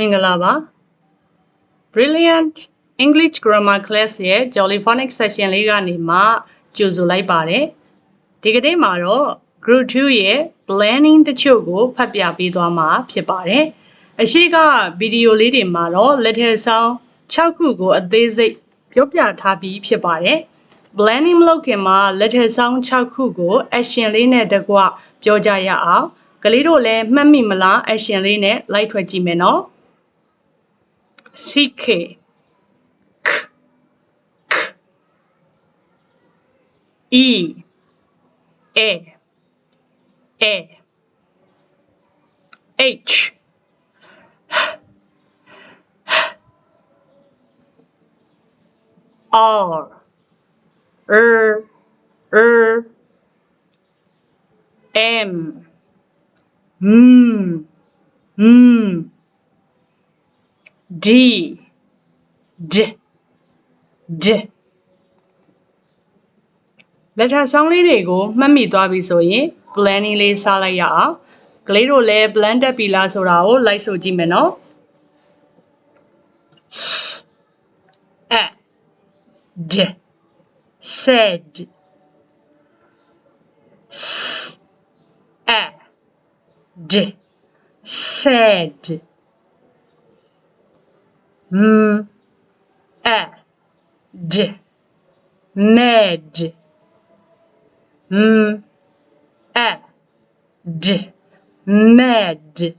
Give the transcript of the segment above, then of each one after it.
မင်္ဂလာပါ Brilliant English Grammar Class ရဲ့ Jolly Phonics Session လေးကနေမှကြိုဆိုလိုက်ပါတယ်ဒီကနေ့မှာတော့ Group 2ရဲ့ planning တချို့ကိုဖတ်ပြပေးသွားမှာဖြစ်ပါတယ်အရှိကဗီဒီယိုလေးတွေမှာတော့ letter sound 6ခုကိုအသေးစိတ်ပြောပြထားပြီးဖြစ်ပါတယ် planning မလုပ်ခင်မှာ letter sound 6ခုကို action လေးနဲ့တကွပြောကြရအောင်ကလေးတို့လည်းမှတ်မိမလား action လေးနဲ့လိုက်ထွက်ကြည့်မယ်နော် CK K. K. E. A A H. R. R. R. M. M. M D D D လက်ထပ်ဆောင်းလေးတွေကိုမှတ်မိသွားပြီဆိုရင် planning လေးစားလိုက်ရအောင်ကလေးတို့လည်း plan တက်ပြီလားဆိုတာကိုလိုက်ဆိုကြည့်မယ်နော် S A D said S A D said M A D mad M A D mad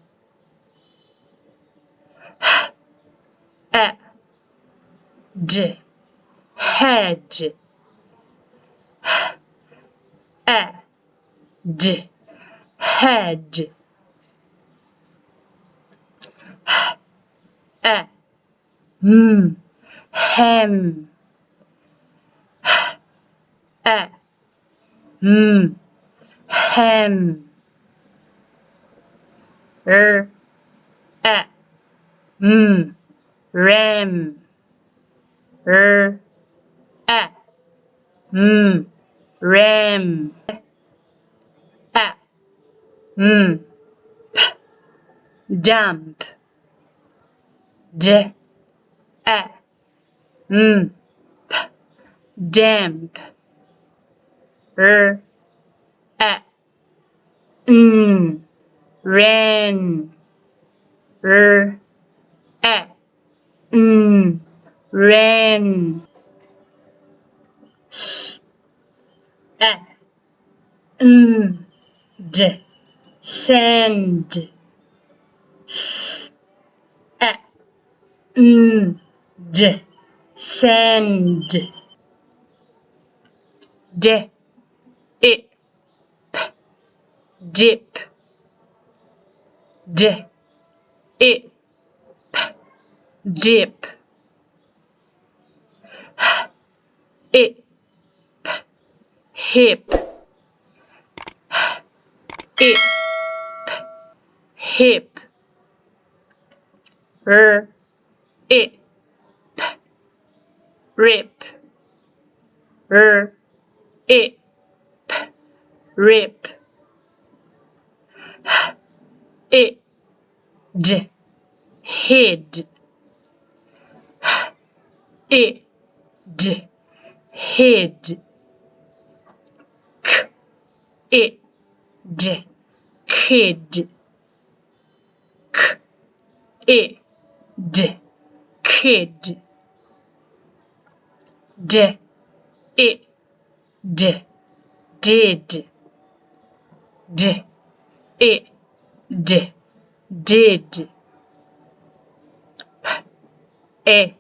H A D had H A D had H A M ham H A M ham R. Hmm. A M ram R. A M ram A M P. Damp D A M. P. Damp R. A N. Ran R. A N. Ran S. A N. D. Sand S. A N D sand D I P. Dip d D I P. Dip H. I P. Hip. H. I P. Hip. R. I P rip. R. I P rip. H. I D hid H. I D hid K. Kid K. I D kid D I D did D I D did P. A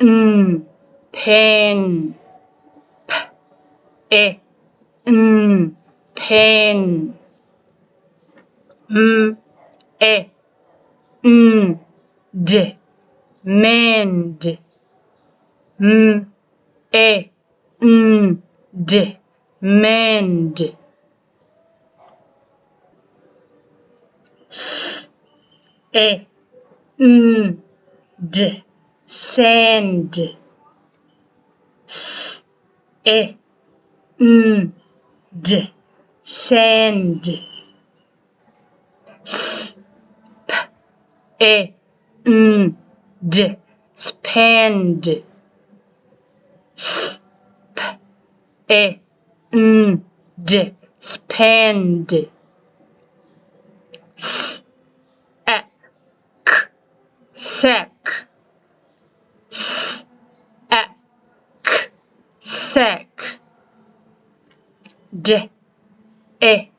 N. Pen. P. A N. Pen. M. A N. D. Mend. M A N D mend. S A N D sand S A N D sand S P A n d spend s p a n d spend. S a k sack s a k sack d a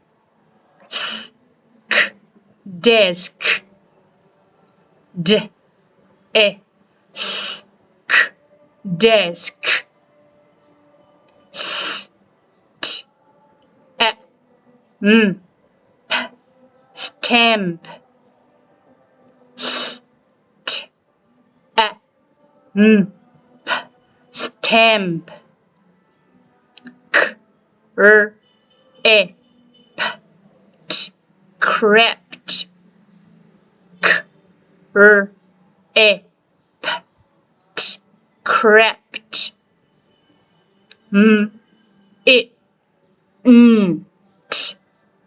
s k desk. D a s k desk s t a m p. Stamp. S t a m mm. p. Stamp. K. R. A p. T crept k. R. A p. T crept m it nt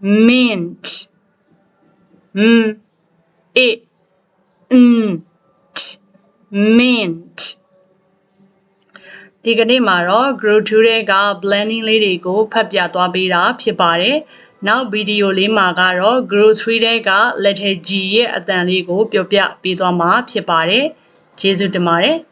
mint m it nt mint ဒီကနေ့မှာတော့ group 2တဲ့က blending လေးတွေကိုဖတ်ပြသွားပေးတာဖြစ်ပါတယ်။နောက်ဗီဒီယိုလေးမှာကတော့ group 3တဲ့က letter G ရဲ့အတန်လေးကို ပြောပြပေးသွားမှာဖြစ်ပါတယ်။ကျေးဇူးတင်ပါတယ်။